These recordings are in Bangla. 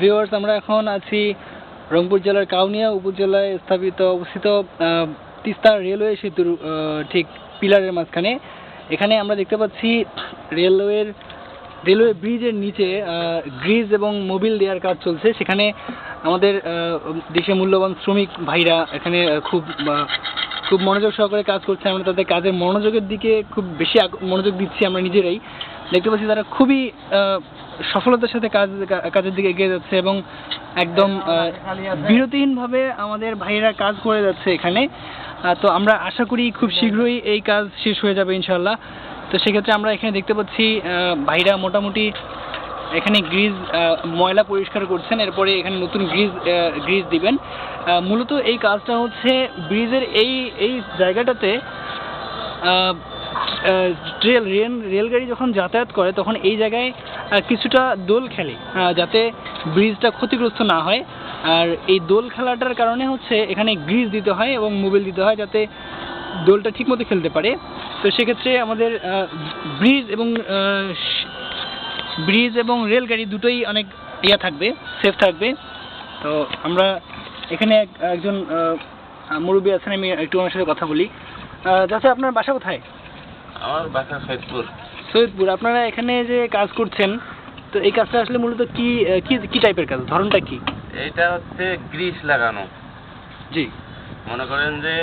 ভিউয়ার্স আমরা এখন আছি রংপুর জেলার কাউনিয়া উপজেলায় স্থাপিত অবস্থিত তিস্তা রেলওয়ে সেতুর ঠিক পিলারের মাঝখানে। এখানে আমরা দেখতে পাচ্ছি রেলওয়ের রেলওয়ে ব্রিজের নিচে গ্রিজ এবং মোবিল দেওয়ার কাজ চলছে। সেখানে আমাদের দেশের মূল্যবান শ্রমিক ভাইরা এখানে খুব খুব মনোযোগ সহকারে কাজ করছে। আমরা তাদের কাজের মনোযোগের দিকে খুব বেশি মনোযোগ দিচ্ছি আমরা নিজেরাই। দেখতে পাচ্ছি তারা খুবই সফলতার সাথে কাজ কাজের দিকে এগিয়ে যাচ্ছে এবং একদম বিরতিহীনভাবে আমাদের ভাইয়েরা কাজ করে যাচ্ছে এখানে। তো আমরা আশা করি খুব শীঘ্রই এই কাজ শেষ হয়ে যাবে ইনশাল্লাহ তো সেক্ষেত্রে আমরা এখানে দেখতে পাচ্ছি ভাইরা মোটামুটি এখানে গ্রিজ ময়লা পরিষ্কার করছেন। এরপরে এখানে নতুন গ্রিজ গ্রিজ দিবেন। মূলত এই কাজটা হচ্ছে ব্রিজের এই এই জায়গাটাতে আহ, রেল রেল রেলগাড়ি যখন যাতায়াত করে তখন এই জায়গায় কিছুটা দোল খেলে যাতে ব্রিজটা ক্ষতিগ্রস্ত না হয়। আর এই দোল খেলাটার কারণে হচ্ছে এখানে গ্রিজ দিতে হয় এবং মোবিল দিতে হয় যাতে দোলটা ঠিকমতো খেলতে পারে। তো সেক্ষেত্রে আমাদের ব্রিজ এবং ব্রিজ এবং রেলগাড়ি দুটোই অনেক ইয়া থাকবে সেফ থাকবে। তো আমরা এখানে এক- একজন মুরব্বী আছেন আমি একটু ওনার সাথে কথা বলি। চাচা আপনার বাসা কোথায়? আমার বাসা সৈয়দপুর। সৈয়দপুর আপনারা এখানে যে কাজ করছেন তো এই কাজটা আসলে মূলত কি কি কি টাইপের কাজ? ধরনটা কি? এইটা হচ্ছে গ্রিস লাগানো। জি। মনে করেন যে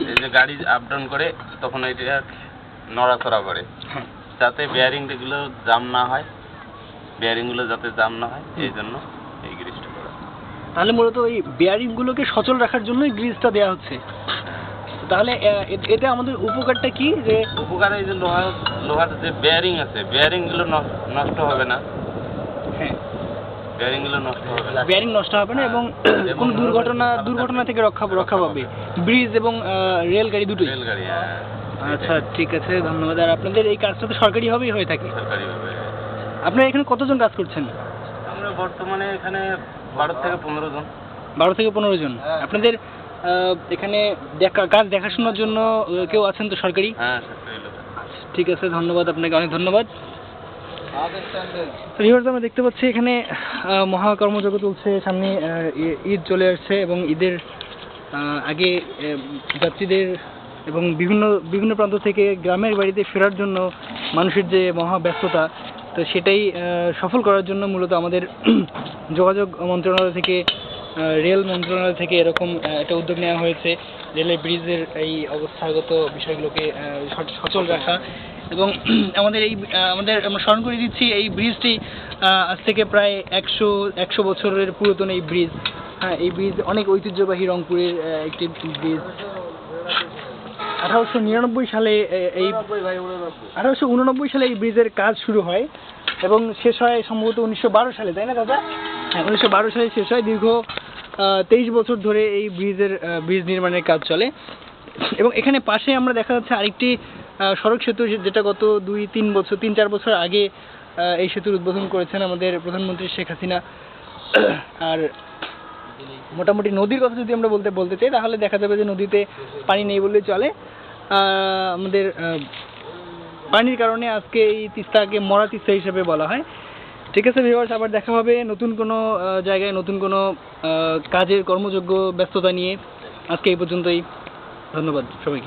এই যে গাড়ি আপ ডাউন করে তখন এটা নড়াচড়া করে। হ্যাঁ। যাতে বেয়ারিংগুলো জাম না হয় বেয়ারিংগুলো যাতে জাম না হয় এই জন্য এই গ্রিসটা করা। তাহলে মূলত এই ওই বেয়ারিংগুলোকে সচল রাখার জন্যই গ্রিজটা দেওয়া হচ্ছে। তাহলে এতে আমাদের উপকারটা কি? যে উপকারে এই যে লোহা লোহার যে বেয়ারিং আছে বেয়ারিংগুলো নষ্ট হবে না। হ্যাঁ। বেয়ারিং নষ্ট হবে না। বেয়ারিং নষ্ট হবে না এবং এবং কোনো দুর্ঘটনা দুর্ঘটনা থেকে রক্ষা রক্ষা পাবে। ব্রিজ এবং রেলগাড়ি দুটোই। রেলগাড়ি হ্যাঁ। আচ্ছা ঠিক আছে ধন্যবাদ। আর আপনাদের এই কাজটা তো সরকারিভাবেই হয়ে থাকে। সরকারি ভাবে আপনারা এখানে কতজন কাজ করছেন? আমরা বর্তমানে এখানে বারো থেকে পনেরো জন। বারো থেকে পনেরো জন। আপনাদের আহ, এখানে দেখা কাজ দেখাশোনার জন্য কেউ আছেন তো সরকারি? হ্যাঁ ঠিক আছে ধন্যবাদ আপনাকে অনেক ধন্যবাদ। আমরা দেখতে পাচ্ছি এখানে আহ, মহাকর্মযজ্ঞ চলছে সামনে ঈদ চলে আসছে এবং ঈদের আহ, আগে যাত্রীদের এবং বিভিন্ন বিভিন্ন প্রান্ত থেকে গ্রামের বাড়িতে ফেরার জন্য মানুষের যে মহা ব্যস্ততা তো সেটাই আহ, সফল করার জন্য মূলত আমাদের যোগাযোগ মন্ত্রণালয় থেকে রেল মন্ত্রণালয় থেকে এরকম একটা উদ্যোগ নেওয়া হয়েছে। রেলের ব্রিজের এই অবস্থাগত বিষয়গুলোকে সচল রাখা। এবং আমাদের এই আমাদের আমরা স্মরণ করে দিচ্ছি, এই ব্রিজটি আজ থেকে প্রায় একশো একশো বছরের পুরাতন এই ব্রিজ। হ্যাঁ এই ব্রিজ অনেক ঐতিহ্যবাহী রংপুরের একটি ব্রিজ। আঠারোশো নিরানব্বই সালে এই, আঠারোশো উননব্বই সালে এই ব্রিজের কাজ শুরু হয় এবং শেষ হয় সম্ভবত উনিশশো বারো সালে, তাই না, দাদা? হ্যাঁ উনিশশো বারো সালে শেষ হয়। দীর্ঘ তেইশ বছর ধরে এই ব্রিজের ব্রিজ নির্মাণের কাজ চলে। এবং এখানে পাশে আমরা দেখা যাচ্ছে আরেকটি সড়ক সেতু যেটা গত দুই, তিন বছর, তিন, চার বছর আগে এই সেতুর উদ্বোধন করেছেন আমাদের প্রধানমন্ত্রী শেখ হাসিনা। আর মোটামুটি নদীর কথা যদি আমরা বলতে বলতে চাই, তাহলে দেখা যাবে যে নদীতে পানি নেই বললেই চলে। আমাদের পানির কারণে আজকে এই তিস্তাকে মরা তিস্তা হিসেবে বলা হয়। ঠিক আছে ভিউয়ার্স আবার দেখা হবে নতুন কোনো জায়গায়, নতুন কোনো কাজের কর্মযোগ্য ব্যস্ততা নিয়ে। আজকে এই পর্যন্তই। ধন্যবাদ সবাইকে।